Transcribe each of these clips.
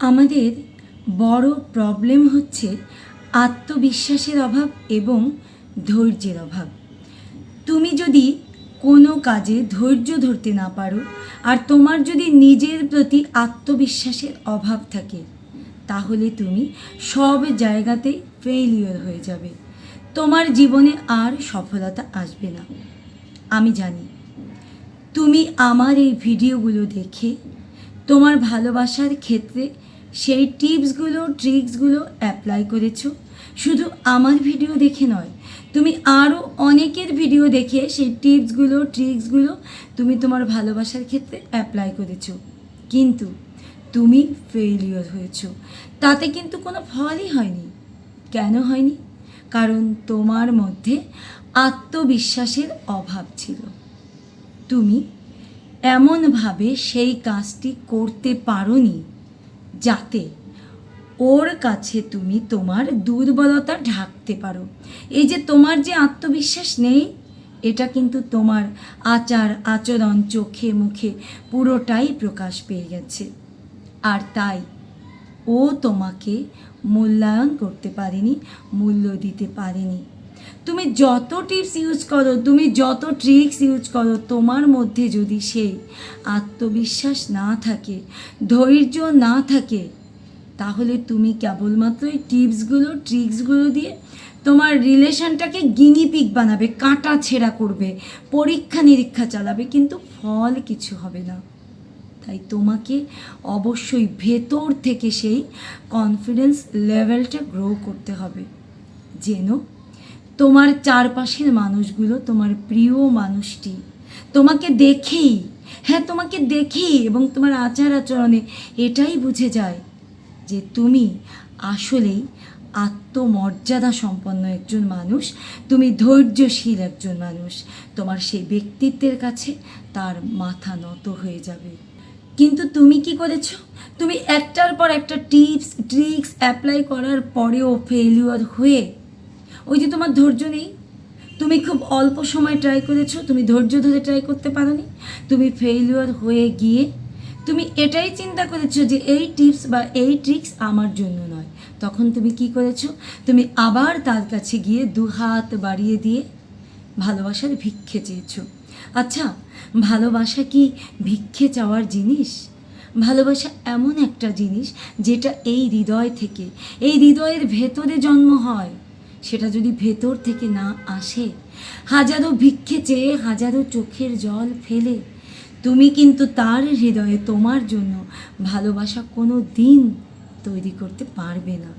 আমাদের বড় প্রবলেম হচ্ছে আত্মবিশ্বাসের অভাব এবং ধৈর্যের অভাব। তুমি যদি কোনো কাজে ধৈর্য ধরতে না পারো আর তোমার যদি নিজের প্রতি আত্মবিশ্বাসের অভাব থাকে, তাহলে তুমি সব জায়গাতেই ফেইলিওর হয়ে যাবে। তোমার জীবনে আর সফলতা আসবে না। আমি জানি, তুমি আমার এই ভিডিওগুলো দেখে তোমার ভালোবাসার ক্ষেত্রে সেই টিপসগুলো ট্রিক্সগুলো অ্যাপ্লাই করেছ। শুধু আমার ভিডিও দেখে নয়, তুমি আরও অনেকের ভিডিও দেখে সেই টিপসগুলো ট্রিক্সগুলো তুমি তোমার ভালোবাসার ক্ষেত্রে অ্যাপ্লাই করেছ। কিন্তু তুমি ফেলিওর হয়েছ। তাতে কিন্তু কোনো ফলই হয়নি। কেন হয়নি? কারণ তোমার মধ্যে আত্মবিশ্বাসের অভাব ছিল। তুমি এমনভাবে সেই কাজটি করতে পারোনি যাতে ওর কাছে তুমি তোমার দুর্বলতা ঢাকতে পারো। এই যে তোমার যে আত্মবিশ্বাস নেই, এটা কিন্তু তোমার আচার আচরণ চোখে মুখে পুরোটাই প্রকাশ পেয়ে গেছে। আর তাই ও তোমাকে মূল্যায়ন করতে পারেনি, মূল্য দিতে পারেনি। তুমি যত টিপস ইউজ করো, তুমি যত ট্রিক্স ইউজ করো, তোমার মধ্যে যদি সেই আত্মবিশ্বাস না থাকে, ধৈর্য না থাকে, তাহলে তুমি কেবলমাত্র এই টিপসগুলো ট্রিক্সগুলো দিয়ে তোমার রিলেশনটাকে গিনিপিক বানাবে, কাটা ছেঁড়া করবে, পরীক্ষা নিরীক্ষা চালাবে, কিন্তু ফল কিছু হবে না। তাই তোমাকে অবশ্যই ভেতর থেকে সেই কনফিডেন্স লেভেলটা গ্রো করতে হবে। যেন তোমার চারপাশের মানুষগুলো তোমার প্রিয় মানুষটি। তোমাকে দেখেই হ্যাঁ তোমাকে দেখেই এবং তোমার আচার আচরণে এটাই বুঝে যায় যে তুমি আসলেই আত্মমর্যাদা সম্পন্ন একজন মানুষ, তুমি ধৈর্যশীল একজন মানুষ। তোমার সেই ব্যক্তিত্বের কাছে তার মাথা নত হয়ে যাবে। কিন্তু তুমি কি করেছ? তুমি একটার পর একটা টিপস, ট্রিক্স অ্যাপ্লাই করার পরেও ফেলিওর হয়ে ওই যে তোমার ধৈর্য নেই। তুমি খুব অল্প সময় ট্রাই করেছ, তুমি ধৈর্য ধরে ট্রাই করতে পারোনি। তুমি ফেলিওর হয়ে গিয়ে তুমি এটাই চিন্তা করেছ যে এই টিপস বা এই ট্রিক্স আমার জন্য নয়। তখন তুমি কি করেছ? তুমি আবার তার কাছে গিয়ে দু হাত বাড়িয়ে দিয়ে ভালোবাসার ভিক্ষে চেয়েছো। আচ্ছা ভালোবাসা কি ভিক্ষে চাওয়ার জিনিস? ভালোবাসা এমন একটা জিনিস যেটা এই হৃদয় থেকে, এই হৃদয়ের ভেতরে জন্ম হয়। সেটা যদি ভেতর থেকে না আসে, হাজারো ভিক্ষে চেয়ে হাজারো চোখের জল ফেলে, তুমি কিন্তু তার হৃদয়ে তোমার জন্য ভালোবাসা কোনো দিন তৈরি করতে পারবে না।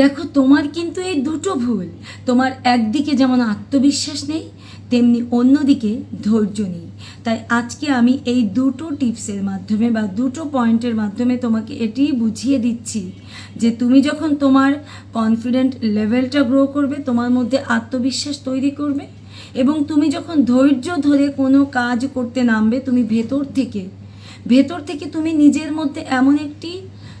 দেখো, তোমার কিন্তু এই দুটো ভুল। তোমার একদিকে যেমন আত্মবিশ্বাস নেই, তেমনি অন্যদিকে ধৈর্য নেই। তাই আজকে আমি এই দুটো টিপসের মাধ্যমে বা দুটো পয়েন্টের মাধ্যমে তোমাকে এটিই বুঝিয়ে দিচ্ছি যে তুমি যখন তোমার কনফিডেন্ট লেভেলটা গ্রো করবে, তোমার মধ্যে আত্মবিশ্বাস তৈরি করবে এবং তুমি যখন ধৈর্য ধরে কোনো কাজ করতে নামবে, তুমি ভেতর থেকে ভেতর থেকে তুমি নিজের মধ্যে এমন একটি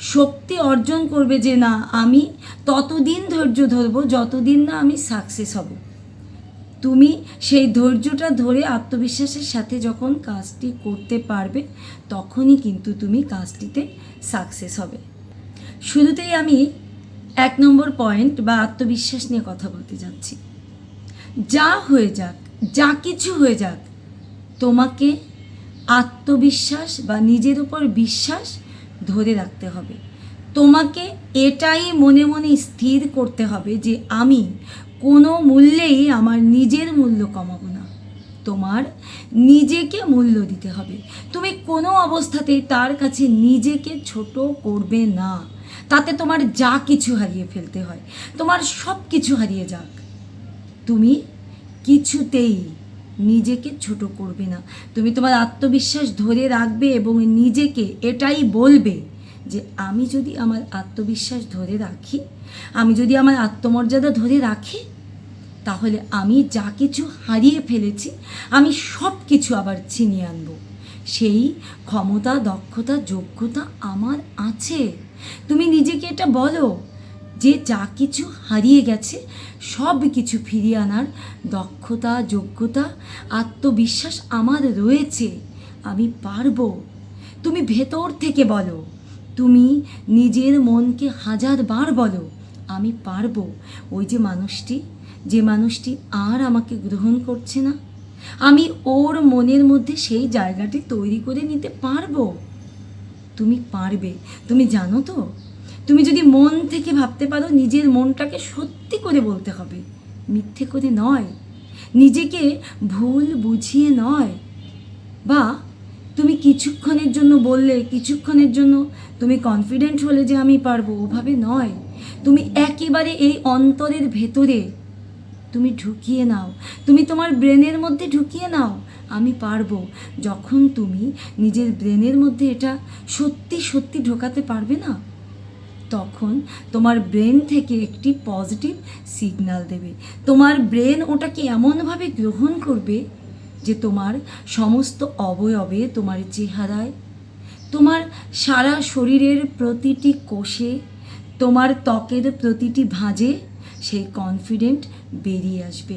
শক্তি অর্জন করবে যে, না, আমি ততদিন ধৈর্য ধরবো, যতদিন না আমি সাকসেস হব। তুমি সেই ধৈর্যটা ধরে আত্মবিশ্বাসের সাথে যখন কাজটি করতে পারবে, তখনই কিন্তু তুমি কাজটিতে সাকসেস হবে। শুরুতেই আমি এক নম্বর পয়েন্ট বা আত্মবিশ্বাস নিয়ে কথা বলতে যাচ্ছি। যা হয়ে যাক, যা কিছু হয়ে যাক, তোমাকে আত্মবিশ্বাস বা নিজের উপর বিশ্বাস ধরে রাখতে হবে। তোমাকে এটাই মনে মনে স্থির করতে হবে যে আমি কোনো মূল্যেই আমার নিজের মূল্য কমাবো না। তোমার নিজেকে মূল্য দিতে হবে। তুমি কোনো অবস্থাতেই তার কাছে নিজেকে ছোট করবে না। তাতে তোমার যা কিছু হারিয়ে ফেলতে হয়, তোমার সব কিছু হারিয়ে যাক। তুমি কিছুতেই নিজেকে ছোট করবে না। তুমি তোমার আত্মবিশ্বাস ধরে রাখবে এবং নিজেকে এটাই বলবে যে, আমি যদি আমার আত্মবিশ্বাস ধরে রাখি, আমি যদি আমার আত্মমর্যাদা ধরে রাখি তাহলে আমি যা কিছু হারিয়ে ফেলেছি, আমি সব কিছু আবার ছিনিয়ে আনব। সেই ক্ষমতা, দক্ষতা, যোগ্যতা আমার আছে। তুমি নিজেকে এটা বলো, যে যা কিছু হারিয়ে গেছে সব কিছু ফিরিয়ে আনার দক্ষতা, যোগ্যতা, আত্মবিশ্বাস আমার রয়েছে, আমি পারব। তুমি ভেতর থেকে বলো, তুমি নিজের মনকে হাজার বার বলো আমি পারব। ওই যে মানুষটি যে মানুষটি আর আমাকে গ্রহণ করছে না, আমি ওর মনের মধ্যে সেই জায়গাটি তৈরি করে নিতে পারব। তুমি পারবে। তুমি জানো তো? তুমি যদি মন থেকে ভাবতে পারো, নিজের মনটাকে সত্যি করে বলতে হবে। মিথ্যে করে নয়। নিজেকে ভুল বুঝিয়ে নয়। বা তুমি কিছুক্ষণের জন্য বললে, কিছুক্ষণের জন্য? তুমি কনফিডেন্ট হলে যে আমি পারব, ওভাবে নয়। তুমি একেবারে এই অন্তরের ভেতরে। তুমি ঢুকিয়ে নাও। তুমি তোমার ব্রেনের মধ্যে ঢুকিয়ে নাও। আমি পারব। যখন তুমি নিজের ব্রেনের মধ্যে এটা সত্যি সত্যি ঢোকাতে পারবে না, তখন তোমার ব্রেন থেকে একটি পজিটিভ সিগন্যাল দেবে। তোমার ব্রেন ওটাকে এমনভাবে গ্রহণ করবে যে তোমার সমস্ত অবয়বে তোমার চেহারায়, তোমার সারা শরীরের প্রতিটি কোষে, তোমার ত্বকের প্রতিটি ভাঁজে সেই কনফিডেন্ট বেরিয়ে আসবে।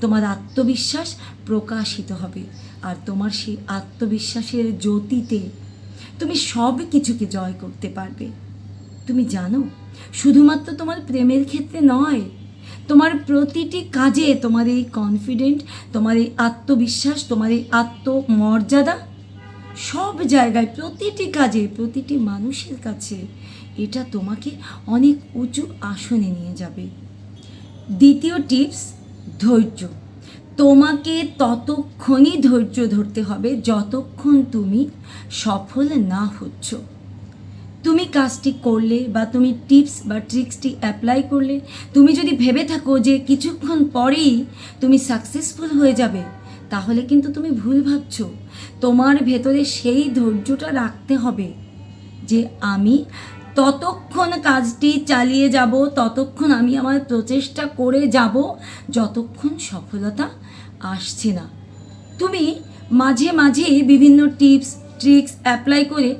তোমার আত্মবিশ্বাস প্রকাশিত হবে আর তোমার সেই আত্মবিশ্বাসের জ্যোতিতে তুমি সব কিছুকে জয় করতে পারবে। তুমি জানো, শুধুমাত্র তোমার প্রেমের ক্ষেত্রে নয় তোমার প্রতিটি কাজে তোমার এই কনফিডেন্ট তোমার এই আত্মবিশ্বাস, তোমার এই আত্মমর্যাদা সব জায়গায়, প্রতিটি কাজে, প্রতিটি মানুষের কাছে এটা তোমাকে অনেক উঁচু আসনে নিয়ে যাবে। দ্বিতীয় টিপস ধৈর্য। তোমাকে ততক্ষণই ধৈর্য ধরতে হবে যতক্ষণ তুমি সফল না হচ্ছ। তুমি কাজটি করলে বা তুমি টিপস বা ট্রিক্সটি অ্যাপ্লাই করলে, তুমি যদি ভেবে থাকো যে কিছুক্ষণ পরেই তুমি সাকসেসফুল হয়ে যাবে, তাহলে কিন্তু তুমি ভুল ভাবছ। তোমার ভেতরে সেই ধৈর্যটা রাখতে হবে যে আমি ততক্ষণ কাজটি চালিয়ে যাব, ততক্ষণ আমি আমার প্রচেষ্টা করে যাব, যতক্ষণ সফলতা আসছে না। তুমি মাঝে মাঝে বিভিন্ন টিপস, ট্রিক্স অ্যাপ্লাই করে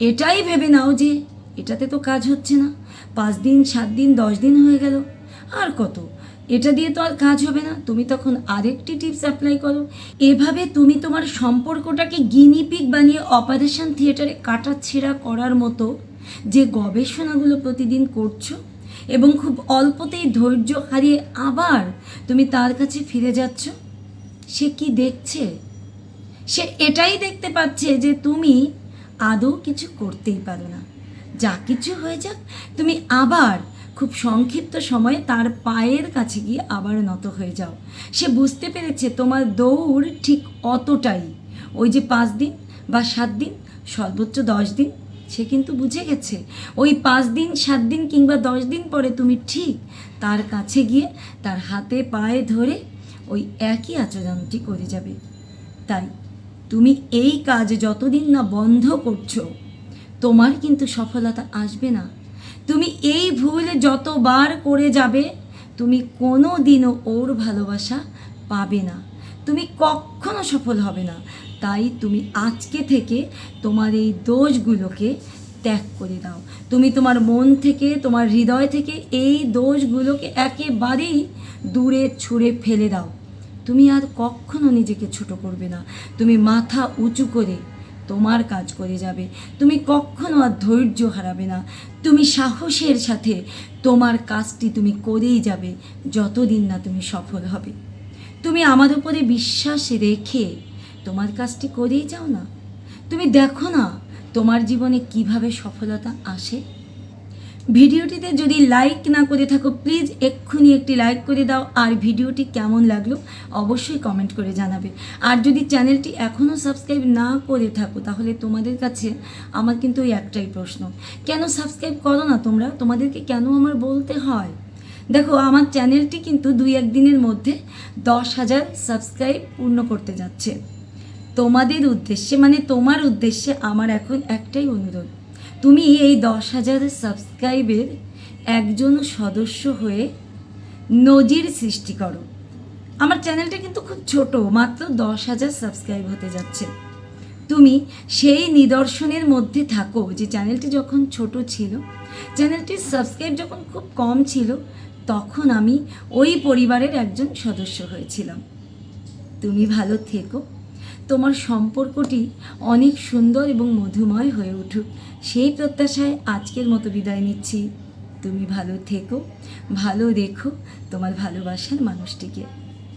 এটাই ভেবে নাও যে এটাতে তো কাজ হচ্ছে না। পাঁচ দিন, সাত দিন, দশ দিন হয়ে গেল। আর কত? এটা দিয়ে তো আর কাজ হবে না। তুমি তখন আরেকটি টিপস অ্যাপ্লাই করো। এভাবে তুমি তোমার সম্পর্কটাকে গিনিপিক বানিয়ে অপারেশন থিয়েটারে কাটা ছেঁড়া করার মতো যে গবেষণাগুলো প্রতিদিন করছ এবং খুব অল্পতেই ধৈর্য হারিয়ে আবার তুমি তার কাছে ফিরে যাচ্ছ, সে কি দেখছে? সে এটাই দেখতে পাচ্ছে যে তুমি আদৌ কিছু করতেই পারো না। যা কিছু হয়ে যাক, তুমি আবার খুব সংক্ষিপ্ত সময়ে তার পায়ের কাছে গিয়ে আবার নত হয়ে যাও। সে বুঝতে পেরেছে তোমার দৌড় ঠিক অতটাই। ওই যে পাঁচ দিন বা সাত দিন, সর্বোচ্চ দশ দিন, সে কিন্তু বুঝে গেছে। ওই পাঁচ দিন, সাত দিন কিংবা দশ দিন পরে তুমি ঠিক তার কাছে গিয়ে তার হাতে পায়ে ধরে ওই একই আচরণটি করে যাবে। তাই তুমি এই কাজ যতদিন না বন্ধ করছ, তোমার কিন্তু সফলতা আসবে না। তুমি এই ভুল যতবার করে যাবে, তুমি কোনো দিনও ওর ভালোবাসা পাবে না। তুমি কখনো সফল হবে না। তাই তুমি আজকে থেকে তোমার এই দোষগুলোকে ত্যাগ করে দাও। তুমি তোমার মন থেকে, তোমার হৃদয় থেকে এই দোষগুলোকে একেবারেই দূরে ছুঁড়ে ফেলে দাও। তুমি আর কখনো নিজেকে ছোট করবে না। তুমি মাথা উঁচু করে তোমার কাজ করে যাবে। তুমি কখনো আর ধৈর্য হারাবে না। তুমি সাহসের সাথে তোমার কাজটি তুমি করেই যাবে, যতদিন না তুমি সফল হবে। তুমি আমার উপরে বিশ্বাস রেখে তোমার কাজটি করেই যাও না। তুমি দেখো না তোমার জীবনে কীভাবে সফলতা আসে। ভিডিওটিতে যদি লাইক না করে থাকো প্লিজ এক্ষুনি একটি লাইক করে দাও। আর ভিডিওটি কেমন লাগল অবশ্যই কমেন্ট করে জানাবে। আর যদি চ্যানেলটি এখনও সাবস্ক্রাইব না করে থাকো, তাহলে তোমাদের কাছে আমার কিন্তু ওই একটাই প্রশ্ন। কেন সাবস্ক্রাইব করো না তোমরা? তোমাদেরকে কেন আমার বলতে হয়? দেখো, আমার চ্যানেলটি কিন্তু দুই একদিনের মধ্যে দশ হাজার সাবস্ক্রাইব পূর্ণ করতে যাচ্ছে। তোমাদের উদ্দেশ্যে মানে তোমার উদ্দেশ্যে আমার এখন একটাই অনুরোধ। তুমি এই দশ হাজার সাবস্ক্রাইবের একজন সদস্য হয়ে নজির সৃষ্টি করো। আমার চ্যানেলটা কিন্তু খুব ছোট, মাত্র দশ হাজার সাবস্ক্রাইব হতে যাচ্ছে। তুমি সেই নিদর্শনের মধ্যে থাকো যে চ্যানেলটি যখন ছোট ছিল চ্যানেলটির সাবস্ক্রাইব যখন খুব কম ছিল, তখন আমি ওই পরিবারের একজন সদস্য হয়েছিলাম। তুমি ভালো থেকো। তোমার সম্পর্কটি অনেক সুন্দর এবং মধুময় হয়ে উঠুক। সেই প্রত্যাশায় আজকের মতো বিদায় নিচ্ছি। তুমি ভালো থেকো, ভালো রেখো তোমার ভালোবাসার মানুষটিকে।